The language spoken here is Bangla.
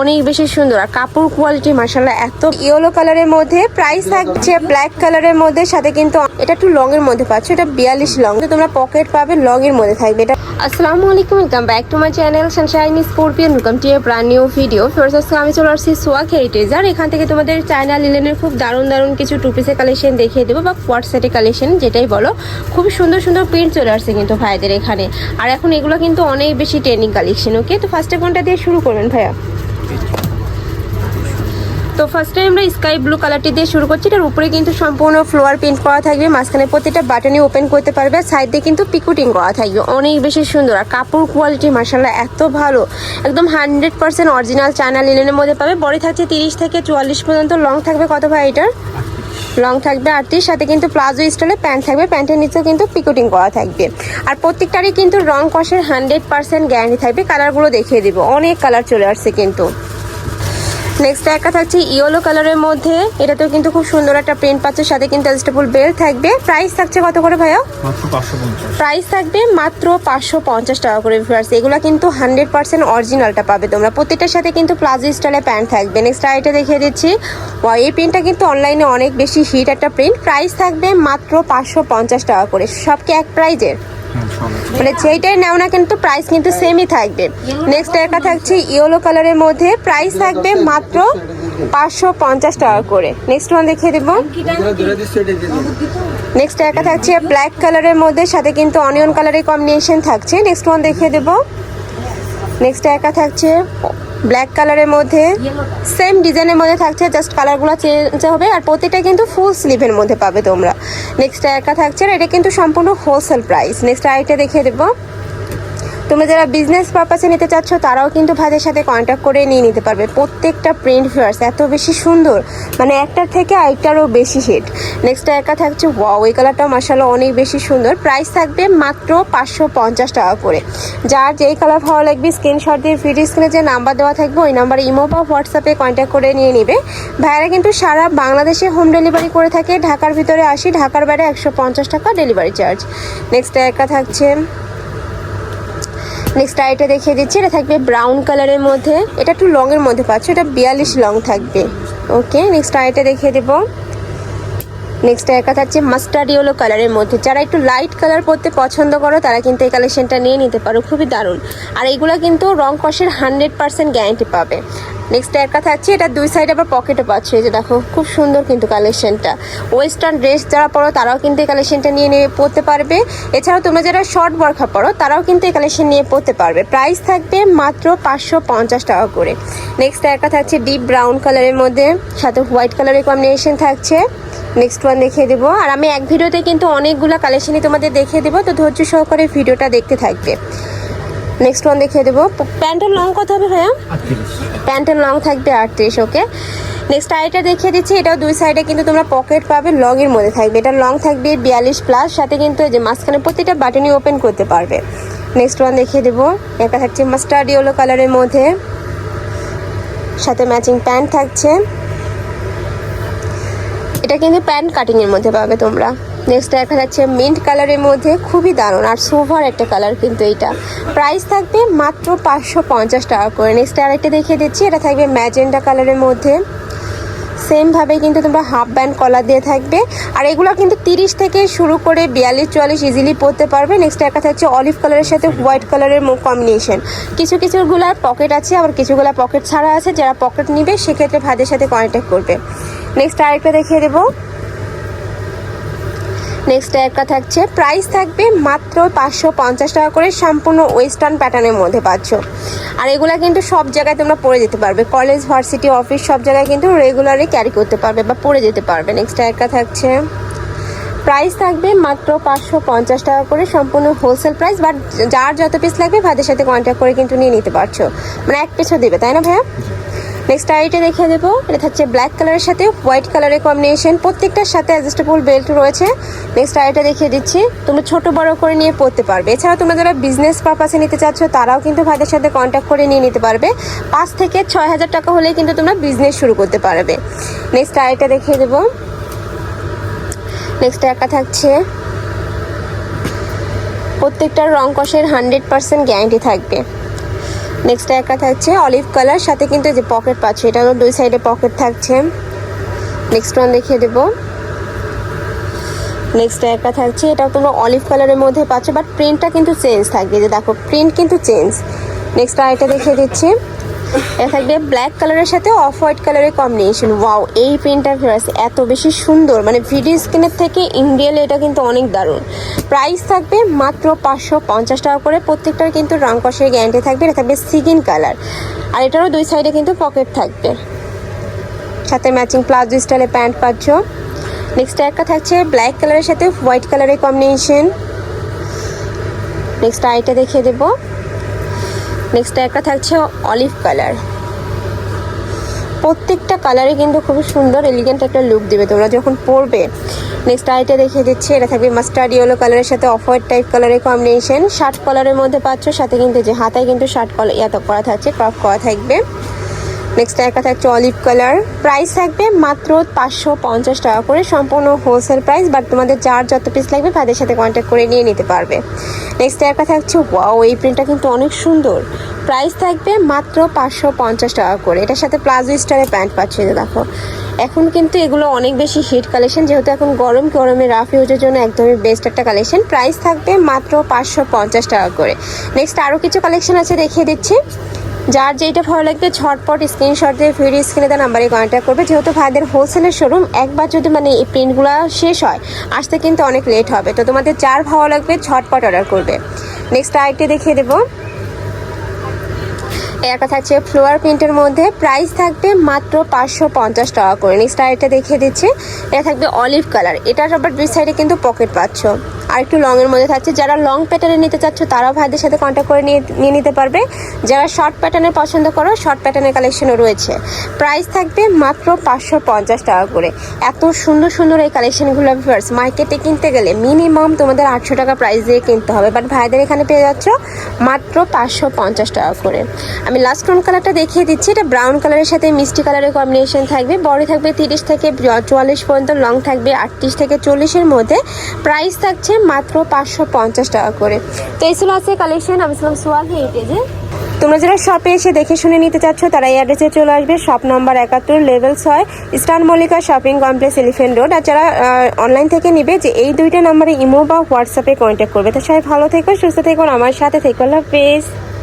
অনেক বেশি সুন্দর। আর কাপড় কোয়ালিটি মাসাল্লাহ এত ইয়েলো কালারের মধ্যে প্রাইস থাকছে ব্ল্যাক কালারের মধ্যে, সাথে কিন্তু এটা একটু লং এর মধ্যে পাচ্ছ, এটা বিয়াল্লিশ লং তোমরা পকেট পাবে লং এর মধ্যে থাকবে। এটা আসসালামু আলাইকুম welcome back to my channel Sunshine Scorpion welcome to a brand new video first আজকে আমি চলে আসছি সোয়াক হেরিটেজ আর এখান থেকে তোমাদের চায়না লিলেনের খুব দারুণ দারুণ কিছু টু পিসের কালেকশন দেখিয়ে দেবো, বা সেটের কালেকশন যেটাই বলো। খুব সুন্দর সুন্দর প্রিন্ট চলে আসছে কিন্তু ভাইদের এখানে। আর এখন এগুলো কিন্তু অনেক বেশি ট্রেনিং কালেকশন ওকে তো ফার্স্টে কোনটা দিয়ে শুরু করবেন ভাইয়া? তো ফার্স্টে আমরা স্কাই ব্লু কালারটি দিয়ে শুরু করছি। এটার উপরে কিন্তু সম্পূর্ণ ফ্লোয়ার প্রিন্ট করা থাকবে। মাঝখানে প্রতিটা বাটনই ওপেন করতে পারবে। আর সাইড দিয়ে কিন্তু পিকুটিং করা থাকবে। অনেক বেশি সুন্দর। আর কাপড় কোয়ালিটি মার্শাল্লাহ এত ভালো। একদম হান্ড্রেড পার্সেন্ট অরিজিনাল চায়না লিনের মধ্যে পাবে। বডি থাকছে তিরিশ থেকে চুয়াল্লিশ পর্যন্ত লং থাকবে। কত ভাই এটার? লং থাকবে আটটির সাথে কিন্তু প্লাজো স্টাইলে প্যান্ট থাকবে। প্যান্টের নিচেও কিন্তু পিকোটিং করা থাকবে। আর প্রত্যেকটারই কিন্তু রং কষের হান্ড্রেড পার্সেন্ট গ্যারান্টি থাকবে। কালারগুলো দেখিয়ে দিব। অনেক কালার চলে আসছে কিন্তু। নেক্সট একটা থাকছে ইয়েলো কালারের মধ্যে। এটাতেও কিন্তু খুব সুন্দর একটা প্রিন্ট পাচ্ছে সাথে কিন্তু অ্যাডজাস্টেবল বেল্ট থাকবে। প্রাইস থাকছে কত করে ভাইয়া? প্রাইস থাকবে মাত্র পাঁচশো পঞ্চাশ টাকা করে ভিউয়ার্স এগুলো কিন্তু হান্ড্রেড পার্সেন্ট অরিজিনালটা পাবে তোমরা। প্রত্যেকটার সাথে কিন্তু প্লাজো স্টাইলে প্যান্ট থাকবে। নেক্সট আইটা দেখিয়ে দিচ্ছি। এই প্রিন্টটা কিন্তু অনলাইনে অনেক বেশি হিট একটা প্রিন্ট প্রাইস থাকবে মাত্র পাঁচশো পঞ্চাশ টাকা করে। সবকে এক প্রাইজের। মানে যেইটাই নেও না কিন্তু প্রাইস কিন্তু সেমই থাকবে। নেক্সট একটা থাকছে ইয়েলো কালারের মধ্যে প্রাইস থাকবে মাত্র পাঁচশো পঞ্চাশ টাকা করে। নেক্সট ওয়ান দেখিয়ে দেবো। নেক্সট একটা থাকছে ব্ল্যাক কালারের মধ্যে সাথে কিন্তু অনিয়ন কালারের কম্বিনেশন থাকছে। নেক্সট ওয়ান দেখিয়ে দেবো। নেক্সট একা থাকছে ব্ল্যাক কালারের মধ্যে, সেম ডিজাইনের মধ্যে থাকছে, জাস্ট কালারগুলো চেঞ্জ হবে, আর প্রতিটা কিন্তু ফুল স্লিভের মধ্যে পাবে তোমরা। নেক্সট একা থাকছে আর এটা কিন্তু সম্পূর্ণ হোলসেল প্রাইস নেক্সট আরেকটা দেখিয়ে দেবো। তোমরা যারা বিজনেস পারপাসে নিতে চাচ্ছ, তারাও কিন্তু ভাইদের সাথে কন্ট্যাক্ট করে নিয়ে নিতে পারবে। প্রত্যেকটা প্রিন্ট ফিয়ার্স এত বেশি সুন্দর। মানে একটার থেকে আরেকটারও বেশি হিট নেক্সট একা থাকছে ওয়াও এই কালারটাও মাসাল্লাহ অনেক বেশি সুন্দর। প্রাইস থাকবে মাত্র পাঁচশো পঞ্চাশ টাকা করে। যার যেই কালার ভালো লাগবে স্ক্রিনশট দিয়ে ভিডিও স্ক্রিনে যে নাম্বার দেওয়া থাকবে, ওই নাম্বারে ইমো বা হোয়াটসঅ্যাপে কন্ট্যাক্ট করে নিয়ে নেবে। ভাইয়ারা কিন্তু সারা বাংলাদেশে হোম ডেলিভারি করে থাকে। ঢাকার ভিতরে আসি, ঢাকার বাইরে একশো পঞ্চাশ টাকা ডেলিভারি চার্জ নেক্সট একা থাকছে নেক্সট আইটা দেখিয়ে দিচ্ছি, এটা থাকবে ব্রাউন কালারের মধ্যে। এটা একটু লং এর মধ্যে পাচ্ছ, এটা বিয়াল্লিশ লং থাকবে। ওকে নেক্সট আইটা দেখিয়ে দেবো। নেক্সট একা থাকছে মাস্টার্ড ইয়েলো কালারের মধ্যে। যারা একটু লাইট কালার পরতে পছন্দ করো, তারা কিন্তু এই কালেকশনটা নিয়ে নিতে পারো। খুবই দারুণ। আর এইগুলো কিন্তু রং কষের হান্ড্রেড পার্সেন্ট গ্যারান্টি পাবে। নেক্সট একা থাকছে, এটা দুই সাইড আবার পকেটও পাচ্ছে। এই যে দেখো, খুব সুন্দর কিন্তু কালেকশনটা ওয়েস্টার্ন ড্রেস যারা পরো, তারাও কিন্তু এই কালেকশনটা নিয়ে নিয়ে পরতে পারবে। এছাড়াও তোমরা যারা শর্ট বরখা পরো, তারাও কিন্তু এই কালেকশন নিয়ে পরতে পারবে। প্রাইস থাকবে মাত্র পাঁচশো পঞ্চাশ টাকা করে। নেক্সট একা থাকছে ডিপ ব্রাউন কালারের মধ্যে, সাথে হোয়াইট কালারের কম্বিনেশন থাকছে। নেক্সট ওয়ান দেখিয়ে দেবো। আর আমি এক ভিডিওতে কিন্তু অনেকগুলো কালেকশনই তোমাদের দেখিয়ে দেবো, তো ধৈর্য সহকারে ভিডিওটা দেখতে থাকবে। নেক্সট ওয়ান দেখিয়ে দেবো। প্যান্টের লং কত হবে ভাইয়া? প্যান্টের লং থাকবে আটত্রিশ ওকে নেক্সট আইটা দেখিয়ে দিচ্ছি এটাও দুই সাইডে কিন্তু তোমরা পকেট পাবে লং এর মধ্যে থাকবে। এটা লং থাকবে বিয়াল্লিশ প্লাস সাথে কিন্তু এই যে মাঝখানে প্রতিটা বাটনই ওপেন করতে পারবে। নেক্সট ওয়ান দেখিয়ে দেবো এটা থাকছে মাস্টার্ড ইয়েলো কালারের মধ্যে। সাথে ম্যাচিং প্যান্ট থাকছে। এটা কিন্তু প্যান্ট কাটিং এর মধ্যে পাবে তোমরা। নেক্সট দেখা যাচ্ছে মিন্ট কালারের মধ্যে খুবই দারুণ। আর সোভার একটা কালার কিন্তু এটা প্রাইস থাকবে মাত্র পাঁচশো পঞ্চাশ টাকা করে। নেক্সট আরেকটা দেখিয়ে দিচ্ছি। এটা থাকবে ম্যাজেন্ডা কালারের মধ্যে। সেমভাবে কিন্তু তোমরা হাফ ব্যান্ড কলার দিয়ে থাকবে। আর এগুলো কিন্তু তিরিশ থেকে শুরু করে বিয়াল্লিশ, চুয়াল্লিশ ইজিলি পরতে পারবে। নেক্সট একটা থাকছে অলিভ কালারের সাথে হোয়াইট কালারের কম্বিনেশন কিছু কিছুগুলার পকেট আছে, আবার কিছুগুলা পকেট ছাড়া আছে। যারা পকেট নিবে, সেক্ষেত্রে ভাদের সাথে কন্ট্যাক্ট করবে। নেক্সট আরেকটা দেখিয়ে দেবো। নেক্সট একটা থাকছে। প্রাইস থাকবে মাত্র পাঁচশো পঞ্চাশ টাকা করে সম্পূর্ণ ওয়েস্টার্ন প্যাটার্নের মধ্যে পাচ্ছ। আর এগুলা কিন্তু সব জায়গায় তোমরা পরে যেতে পারবে। কলেজ ভার্সিটি অফিস সব জায়গায় কিন্তু রেগুলারই ক্যারি করতে পারবে বা পরে যেতে পারবে। নেক্সট একটা থাকছে। প্রাইস থাকবে মাত্র পাঁচশো পঞ্চাশ টাকা করে সম্পূর্ণ হোলসেল প্রাইস বাট যার যত পিস লাগবে ভাইদের সাথে কন্ট্যাক্ট করে কিন্তু নিয়ে নিতে পারছ। মানে এক পিছু দেবে, তাই না ভাইয়া? নেক্সট আইটা দেখিয়ে দেবো। এটা থাকছে ব্ল্যাক কালারের সাথে হোয়াইট কালারের কম্বিনেশন প্রত্যেকটার সাথে অ্যাডজাস্টেবল বেল্ট রয়েছে। নেক্সট আইটা দেখিয়ে দিচ্ছি। তোমরা ছোট বড় করে নিয়ে পড়তে পারবে। এছাড়া তোমরা যারা বিজনেস পারপাসে নিতে চাচ্ছ, তারাও কিন্তু ভাইদের সাথে কন্ট্যাক্ট করে নিয়ে নিতে পারবে। পাঁচ থেকে ছয় হাজার টাকা হলেই কিন্তু তোমরা বিজনেস শুরু করতে পারবে। নেক্সট আইটা দেখিয়ে দেবো। নেক্সট একা থাকছে, প্রত্যেকটার রং কষের হান্ড্রেড পার্সেন্ট গ্যারান্টি থাকবে। নেক্সট একটা থাকছে অলিভ কালার সাথে কিন্তু যে পকেট পাচ্ছে। এটা তো দুই সাইডে পকেট থাকছে। নেক্সট ওয়ান দেখিয়ে দেবো। নেক্সট একটা থাকছে এটা তোমরা অলিভ কালারের মধ্যে পাচ্ছ বাট প্রিন্টটা কিন্তু চেঞ্জ থাকবে যে দেখো প্রিন্ট কিন্তু চেঞ্জ নেক্সট আরেকটা দেখিয়ে দিচ্ছি। এটা থাকবে ব্ল্যাক কালারের সাথে অফ হোয়াইট কালারের কম্বিনেশন ওয়াও এই প্রিন্টটা ফেরাস এত বেশি সুন্দর। মানে ভিডিও স্ক্রিনের থেকে ইন রিয়েল এটা কিন্তু অনেক দারুণ। প্রাইস থাকবে মাত্র পাঁচশো পঞ্চাশ টাকা করে। প্রত্যেকটার কিন্তু রং কষের গ্যারান্টি থাকবে। এটা থাকবে সিগিন কালার আর এটারও দুই সাইডে কিন্তু পকেট থাকবে। সাথে ম্যাচিং প্লাজো স্টাইলে প্যান্ট পাচ্ছ। নেক্সট একটা থাকছে ব্ল্যাক কালারের সাথে হোয়াইট কালারের কম্বিনেশন নেক্সট আইটা দেখিয়ে দেবো। নেক্সট একটা থাকছে অলিভ কালার প্রত্যেকটা কালারে কিন্তু খুব সুন্দর এলিগেন্ট একটা লুক দেবে তোমরা যখন পরবে। নেক্সট আইটা দেখিয়ে দিচ্ছি, এটা থাকবে মাস্টার্ড ইয়েলো কালারের সাথে অফ হোয়াইট টাইপ কালারের কম্বিনেশন শার্ট কালারের মধ্যে পাচ্ছ, সাথে কিন্তু যে হাতায় কিন্তু শার্ট কলার ইয়াত করা থাকছে ক্রপ করা থাকবে। নেক্সট একটা থাকছে অলিভ কালার প্রাইস থাকবে মাত্র পাঁচশো পঞ্চাশ টাকা করে। সম্পূর্ণ হোলসেল প্রাইস বাট তোমাদের যার যত পিস লাগবে তাদের সাথে কন্ট্যাক্ট করে নিয়ে নিতে পারবে। নেক্সট একটা থাকছে ওয়াও এই প্রিন্টটা কিন্তু অনেক সুন্দর। প্রাইস থাকবে মাত্র পাঁচশো পঞ্চাশ টাকা করে। এটার সাথে প্লাজো স্টারের প্যান্ট পাচ্ছি দেখো। এখন কিন্তু এগুলো অনেক বেশি হিট কালেকশন যেহেতু এখন গরম, গরমে রাফ ইউজের জন্য একদমই বেস্ট একটা কালেকশন প্রাইস থাকবে মাত্র পাঁচশো পঞ্চাশ টাকা করে। নেক্সট আরও কিছু কালেকশন আছে দেখিয়ে দিচ্ছি। যার যেটা ভালো লাগবে ঝটপট স্ক্রিনশট দিয়ে ভিডিও স্ক্রিনে দেওয়া নাম্বারে কন্ট্যাক্ট করবে। যেহেতু ভাইদের হোলসেলের শোরুম একবার যদি মানে এই প্রিন্টগুলো শেষ হয়, আসতে কিন্তু অনেক লেট হবে। তো তোমাদের যার ভালো লাগবে ঝটপট অর্ডার করবে। নেক্সট আরেকটি দেখিয়ে দেবো। একটা থাকছে ফ্লোয়ার প্রিন্টের মধ্যে প্রাইস থাকবে মাত্র পাঁচশো পঞ্চাশ টাকা করে। নেক্সট আরেকটা দেখিয়ে দিচ্ছি। এটা থাকবে অলিভ কালার এটার আবার দুই সাইডে কিন্তু পকেট পাচ্ছ। আর একটু লংয়ের মধ্যে থাকছে। যারা লং প্যাটার্নে নিতে চাচ্ছ, তারাও ভাইদের সাথে কন্ট্যাক্ট করে নিয়ে নিতে পারবে। যারা শর্ট প্যাটার্নের পছন্দ করো শর্ট প্যাটার্নের কালেকশনও রয়েছে। প্রাইস থাকবে মাত্র পাঁচশো পঞ্চাশ টাকা করে। এত সুন্দর সুন্দর এই কালেকশনগুলো ফার্স মার্কেটে কিনতে গেলে মিনিমাম তোমাদের আটশো টাকা প্রাইস দিয়ে কিনতে হবে। বাট ভাইদের এখানে পেয়ে যাচ্ছ মাত্র পাঁচশো পঞ্চাশ টাকা করে। আমি লাস্ট টোন কালারটা দেখিয়ে দিচ্ছি। এটা ব্রাউন কালারের সাথে মিষ্টি কালারের কম্বিনেশন থাকবে। বড় থাকবে তিরিশ থেকে চুয়াল্লিশ পর্যন্ত লং থাকবে আটত্রিশ থেকে চল্লিশের মধ্যে। প্রাইস থাকছে মাত্র পাঁচশো পঞ্চাশ টাকা করে। তো এই ছিল আছে কালেকশন আমি ছিলাম সোয়াল হেরিটেজে তোমরা যারা শপে এসে দেখে শুনে নিতে চাচ্ছ, তারা এই অ্যাড্রেসে চলে আসবে শপ নম্বর একাত্তর লেভেল ছয় star Mallika shopping complex elephant road আর যারা অনলাইন থেকে নিবে, যে এই দুইটা নম্বরে ইমো বা হোয়াটসঅ্যাপে কন্ট্যাক্ট করবে। তো সবাই ভালো থেকো, সুস্থ থেকো আমার সাথে থেকো। আল্লাহ হাফেজ।